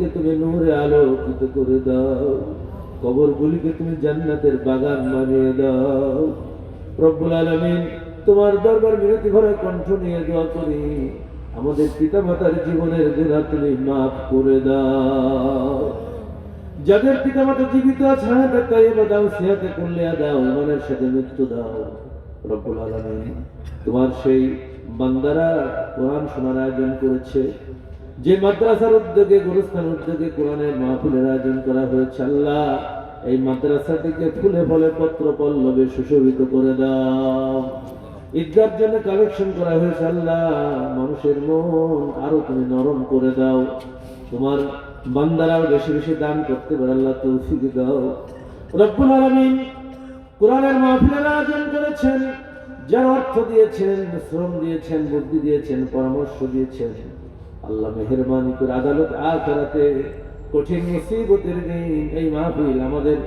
কে তুমি নূরে আলোকিত করে দাও। কবরগুলিকে তুমি জান্নাতের বাগান বানিয়ে দাও। রব্বুল আলামিন তোমার দরবার বিরতি ভরা কণ্ঠ নিয়ে দোয়া করি। আমাদের পিতামাতার জীবনের গুণা তুমি মাফ করে দাও। যাদের পিতামাতা জীবিত আছে তাইবা দাও, সিয়াতে কুল্লিয়া দাও সাথে মৃত্যু দাও। রব্বুল আলামিন তোমার সেই বান্দারা কোরআন শোনার আয়োজন করেছে। যে মাদ্রাসার উদ্যোগে, গুরুস্থান উদ্যোগে কোরআনের মাহফিলের আয়োজন করা হয়েছে, আল্লাহ, এই মাদ্রাসাটিকে ফুলে ফলে পত্র পল্লবে সুশোভিত করে দাও। ঈদগার জন্য কালেকশন করা হয়েছে, আল্লাহ, মানুষের মন আরও তুমি নরম করে দাও। তোমার বান্দারাও বেশি বেশি দান করতে পারে, আল্লাহ, তৌফিক দাও। রব্বুল আলামিন কোরআনের মাহফিলের আয়োজন করেছেন, যার অর্থ দিয়েছেন, শ্রম দিয়েছেন, বুদ্ধি দিয়েছেন, পরামর্শ দিয়েছেন। আল্লাহ মেহরবানি করে আদালত আখেরাতে কঠিন মুসিবতের দিন এই মাহফিল আমাদের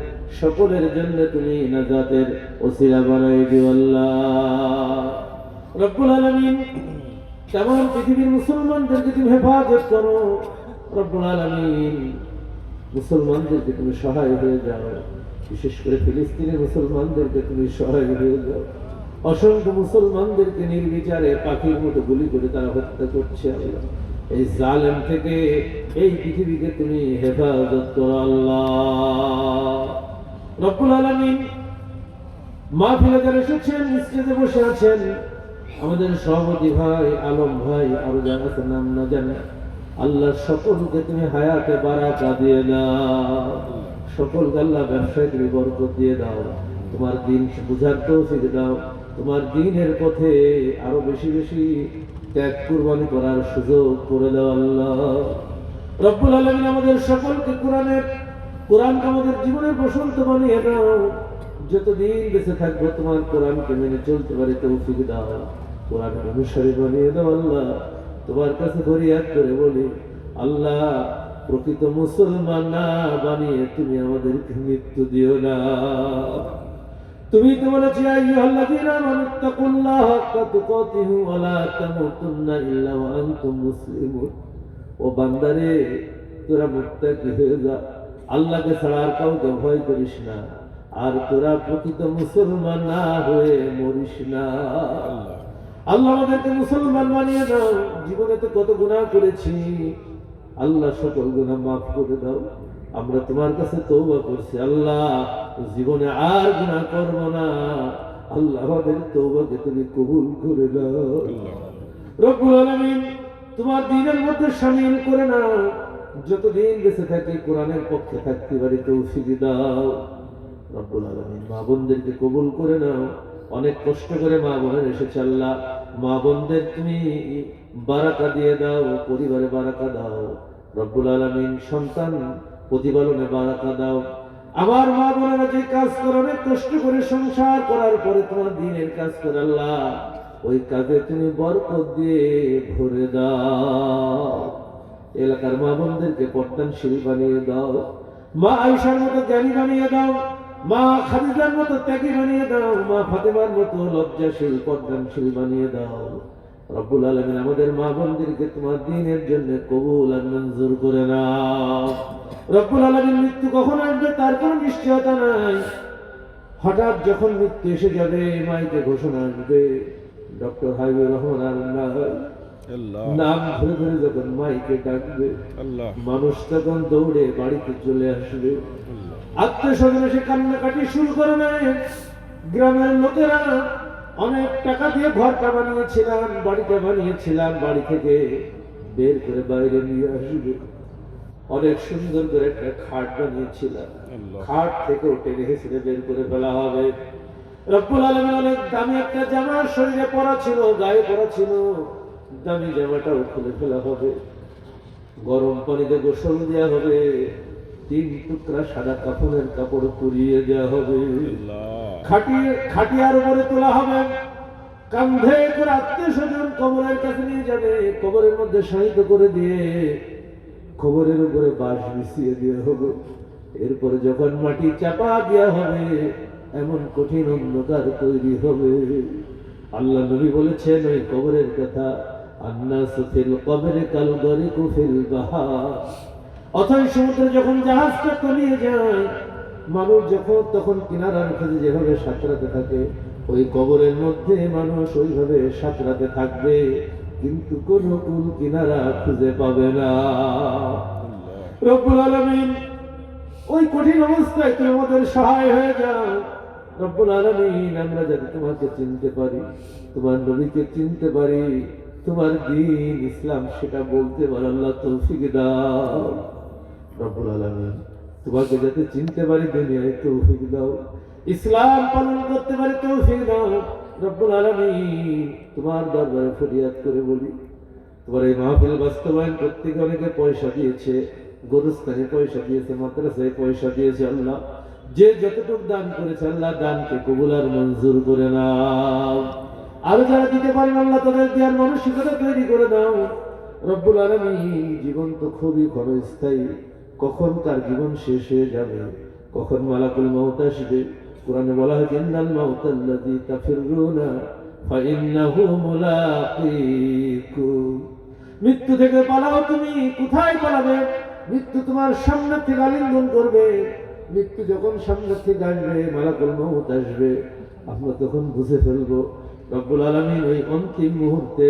সকলের জন্য তুমি নাজাতের ওসিলা বানাই দিও আল্লাহ। রব্বুল আলামিন, তেমন পৃথিবীর মুসলমানদেরকে তুমি হেফাজত করো। রব্বুল আলামিন, মুসলমানদেরকে তুমি সহায় হয়ে যাও। বিশেষ করে ফিলিস্তিনের মুসলমানদেরকে তুমি সহায় হয়ে যাও। অসংখ্য মুসলমানদেরকে নির্বিচারে পাখির মতো গুলি করে তারা হত্যা করছে আল্লাহ। এই জালেম থেকে এই পৃথিবীকে তুমি হেফাজত করো আল্লাহ। রব্বুল আলামিন এসেছেন, স্টেজে বসে আছেন, আমাদের সভাপতি ভাই, আলম ভাই, আরও যারা আছে নাম না জানে আল্লাহ সকলকে তুমি হায়াতে বারাকা দিয়ে দাও। সকল আল্লাহ ব্যবসায় তুমি বরকত দিয়ে দাও। তোমার দিন বুঝার তৌফিক দাও। তোমার দিনের পথে আরও বেশি বেশি ত্যাগ কুরবানি করার সুযোগ করে দাও আল্লাহ। রব্বুল আলমিন আমাদের সকলকে কোরআনের কোরআনকে আমাদের জীবনের বসন্ত বানিয়ে দাও। যতদিন বেঁচে থাকব তোমার কোরআনকে মেনে চলতে পারি তৌফিক দাও। কোরআনের অনুসারী বানিয়ে দাও আল্লাহ। তোমার কাছে ফরিয়াদ করে বলি, আল্লাহ, প্রকৃত মুসলমান না বানিয়ে তুমি আমাদেরকে মৃত্যু দিও না। তুমি তো বলেছি আইয়ুহাল্লাযীনা আমানু তাকুল্লাহ হাক্কা তুকাতিহু ও বান্দারে, তোরা মুত্তাকি হয়ে যা। আল্লাহকে ছাড়া আর কাউকে ভয় করিস না। আর তোরা প্রকৃত মুসলমান না হয়ে মরিস না। আল্লাহ আমাদেরকে মুসলমান বানিয়ে দাও। জীবনে তো কত গুনাহ করেছি। আল্লাহ সকল গুনাহ মাফ করে দাও। আমরা তোমার কাছে তৌবা করছি। আল্লাহ, জীবনে আর গুনাহ করব না। আল্লাহ আমাদের তৌবাকে তুমি কবুল করে দাও রব্বুল আলামিন, তোমার দিনের মধ্যে শামিল করে নাও। যতদিন বেঁচে থাকি, কোরআনের পক্ষে থাকতে পারি, তৌফিক দাও। রব্বুল আলামিন, মা বোনদেরকে কবুল করে নাও। অনেক কষ্ট করে মা বোনের এসেছে আল্লাহ। মা বোনদের তুমি বারাকা দিয়ে দাও, পরিবারে বারাকা দাও। রব্বুল আলামিন সন্তান প্রতিপালনে বারাকা দাও। আমার মা বোনেরা যে কাজ করে, অনেক কষ্ট করে সংসার করার পরে তোমার দিনের কাজ করে আল্লাহ, ওই কাজে তুমি বরকত দিয়ে ভরে দাও। এলাকার মা বোনদেরকে পর্দানশীল বানিয়ে দাও। মা আয়সার মতো জ্ঞানী বানিয়ে দাও। মা খাদিজার মতো ত্যাগী বানিয়ে দাও। মা ফাতেমার মতো লজ্জাশীল পর্দানশীল বানিয়ে দাও। রব্বুল আলমিন আমাদের মা বোনদেরকে তোমার দিনের জন্য কবুল আর মঞ্জুর করে নাও। রব্বুল আলমিন মৃত্যু কখন আসবে তার কোনো নিশ্চয়তা নাই। হঠাৎ যখন মৃত্যু এসে যাবে মাইকে ঘোষণা আসবে ডক্টর হাইবুর রহমান নাম ধরে ধরে যখন মাইকে ডাকবে মানুষ তখন দৌড়ে বাড়িতে চলে আসবে। আত্মীয় স্বজন এসে কান্নাকাটি শুরু করে নেয়। গ্রামের লোকেরা অনেক টাকা দিয়ে ঘরটা বানিয়েছিলাম বাড়িটা বানিয়েছিলাম বাড়ি থেকে বের করে বাইরে নিয়ে আসবে। অনেক সুন্দর করে একটা খাট বানিয়েছিলাম। খাট থেকে উঠে রেখেছিল বের করে ফেলা হবে। রব্বুল আলমী অনেক দামি একটা জামা শরীরে পরা ছিল গায়ে পরা ছিল। দামি জামাটাও খুলে ফেলা হবে। গরম পানিতে গোসল দেওয়া হবে। তিন টুকরা সাদা কাপড়ের কাপড় পুড়িয়ে দেওয়া হবে। আল্লাহ। খাটিয়ে, খাটিয়ার উপরে তোলা হবে। কান্ধে করে আত্মীয় স্বজন কবরের কাছে নিয়ে যাবে। কবরের মধ্যে শায়িত করে দিয়ে কবরের উপরে বাঁশ মিশিয়ে দেওয়া হবে। এরপরে যখন মাটি চাপা দেওয়া হবে, এমন কঠিন অন্ধকার তৈরি হবে। আল্লাহ নবী বলেছেন, ওই কবরের কথা, আন্নাস ফিল কবরে কাল গরিকু ফিল বাহার। অথই সমুদ্রে যখন জাহাজটা তলিয়ে যায় মানুষ যখন তখন কিনারার খোঁজে যেভাবে সাঁতরাতে থাকে, ওই কবরের মধ্যে মানুষ ওইভাবে সাঁতরাতে থাকবে, কিন্তু কোন কুল কিনারা খুঁজে পাবে না। রব্বুল আলামিন, ওই কঠিন অবস্থায় তুমি আমাদের সহায় হয়ে যাও রব্বুল আলামিন, আমরা যাতে তোমাকে চিনতে পারি, তোমার নবীকে চিনতে পারি, তোমার দিন ইসলাম সেটা বলতে পারে আল্লাহ তৌফিক দাও। রব্বুল আলামিন তোমাকে যাতে চিনতে পারি দুনিয়ায় তৌফিক দাও। ইসলাম পালন করতে পারি তৌফিক দাও। রব্বুল আলামিন তোমার দরবারে ফরিয়াদ করে বলি, তোমার এই মাহফিল বাস্তবায়ন করতে অনেকে পয়সা দিয়েছে, গরুস্থানে পয়সা দিয়েছে, মাদ্রাসায় পয়সা দিয়েছে আল্লাহ। যে যতটুকু দান করেছে আল্লাহ দানকে কবুল আর মঞ্জুর করে নাও। আরও যারা দিতে পারেন আল্লাহ, তাদের দেওয়ার মানসিকতা তৈরি করে দাও রব্বুল আলমী জীবন তো খুবই ক্ষণস্থায়ী। কখন তার জীবন শেষ হয়ে যাবে? কখন মালাকুল মৌত আসবে? কোরআনে বলা হয়েছে, ইন্নাল মাউতাল্লাযী তাফিরুনা ফাইন্নাহু মুলাকীকুম। মৃত্যু থেকে পালাও তুমি, কোথায় পালাবে? মৃত্যু তোমার সামনে থেকে আলিঙ্গন করবে। মৃত্যু যখন সামনে থেকে আসবে, মালাকুল মৌত আসবে। আমরা তখন বুঝে ফেলব, রব্বুল আলমিন ওই অন্তিম মুহূর্তে